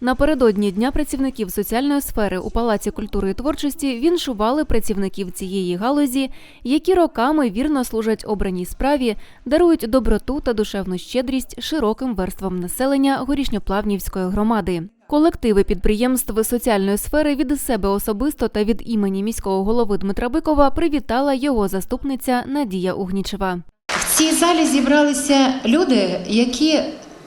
Напередодні Дня працівників соціальної сфери у Палаці культури і творчості віншували працівників цієї галузі, які роками вірно служать обраній справі, дарують доброту та душевну щедрість широким верствам населення Горішньоплавнівської громади. Колективи підприємств соціальної сфери від себе особисто та від імені міського голови Дмитра Бикова привітала його заступниця Надія Угнічева. В цій залі зібралися люди, які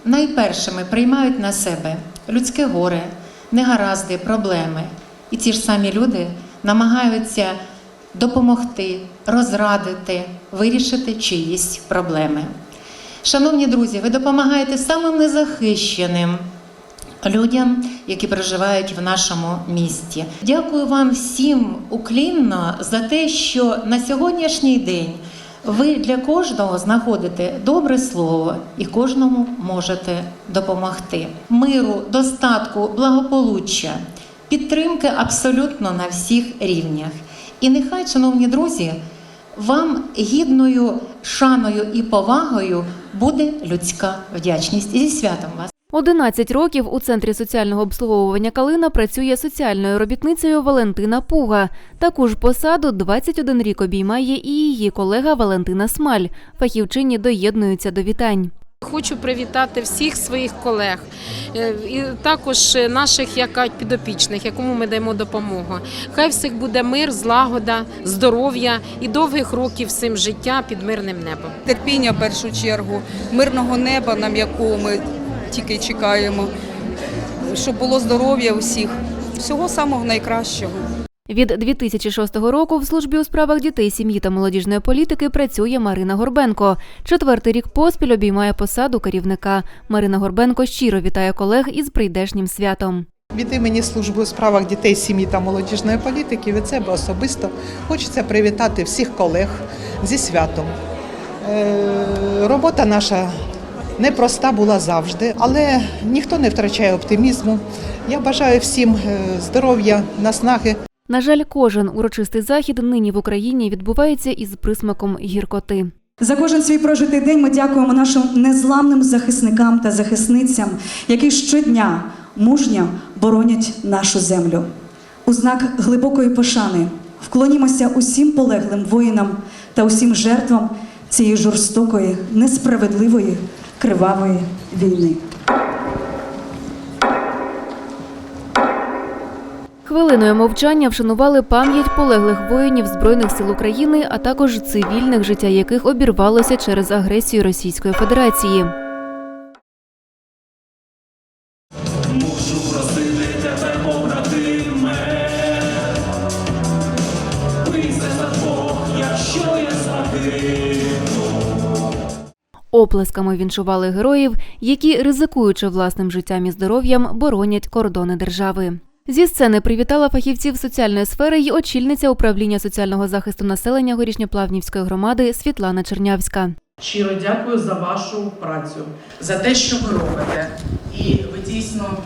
найпершими приймають на себе людське горе, негаразди, проблеми. І ці ж самі люди намагаються допомогти, розрадити, вирішити чиїсь проблеми. Шановні друзі, ви допомагаєте самим незахищеним людям, які проживають в нашому місті. Дякую вам всім уклінно за те, що на сьогоднішній день ви для кожного знаходите добре слово і кожному можете допомогти. Миру, достатку, благополуччя, підтримки абсолютно на всіх рівнях. І нехай, шановні друзі, вам гідною шаною і повагою буде людська вдячність. І зі святом вас! 11 років у центрі соціального обслуговування Калина працює соціальною робітницею Валентина Пуга. Таку ж посаду 21 рік обіймає і її колега Валентина Смаль. Фахівчині доєднуються до вітань. Хочу привітати всіх своїх колег е, і також наших як кажуть, підопічних, якому ми даємо допомогу. Хай всіх буде мир, злагода, здоров'я і довгих років всім життя під мирним небом. терпіння в першу чергу, мирного неба, нам якого ми тільки чекаємо, щоб було здоров'я усіх, всього самого найкращого. Від 2006 року в службі у справах дітей, сім'ї та молодіжної політики працює Марина Горбенко. Четвертий рік поспіль обіймає посаду керівника. Марина Горбенко щиро вітає колег із прийдешнім святом. Від імені служби у справах дітей, сім'ї та молодіжної політики від себе особисто хочеться привітати всіх колег зі святом. Е, Робота наша непроста була завжди, але ніхто не втрачає оптимізму. Я бажаю всім е, здоров'я, наснаги. На жаль, кожен урочистий захід нині в Україні відбувається із присмаком гіркоти. За кожен свій прожитий день ми дякуємо нашим незламним захисникам та захисницям, які щодня мужньо боронять нашу землю. У знак глибокої пошани вклонімося усім полеглим воїнам та усім жертвам цієї жорстокої, несправедливої, кривавої війни. Хвилиною мовчання вшанували пам'ять полеглих воїнів Збройних сил України, а також цивільних, життя яких обірвалося через агресію Російської Федерації. Оплесками віншували героїв, які, ризикуючи власним життям і здоров'ям, боронять кордони держави. Зі сцени привітала фахівців соціальної сфери й очільниця управління соціального захисту населення Горішньоплавнівської громади Світлана Чернявська. Щиро дякую за вашу працю, за те, що ви робите. І дійсно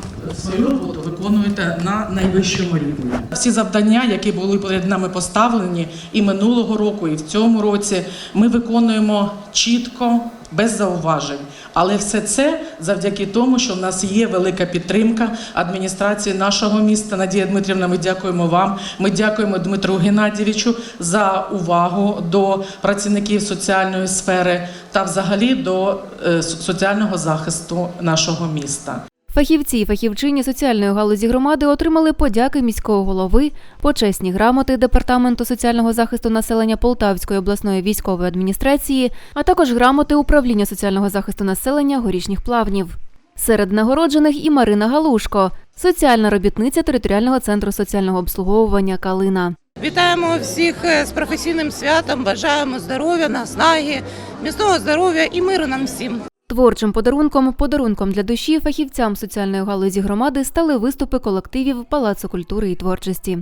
свою роботу виконуєте на найвищому рівні. Всі завдання, які були перед нами поставлені і минулого року, і в цьому році, ми виконуємо чітко, без зауважень. Але все це завдяки тому, що в нас є велика підтримка адміністрації нашого міста. Надія Дмитрівна, ми дякуємо вам. Ми дякуємо Дмитру Геннадійовичу за увагу до працівників соціальної сфери та взагалі до е, соціального захисту нашого міста. Фахівці і фахівчині соціальної галузі громади отримали подяки міського голови, почесні грамоти Департаменту соціального захисту населення Полтавської обласної військової адміністрації, а також грамоти управління соціального захисту населення горішніх плавнів. Серед нагороджених і Марина Галушко, соціальна робітниця територіального центру соціального обслуговування Калина. Вітаємо всіх е, з професійним святом. Бажаємо здоров'я, наснаги, міцного здоров'я і миру нам всім. Творчим подарунком, подарунком для душі фахівцям соціальної галузі громади стали виступи колективів Палацу культури і творчості.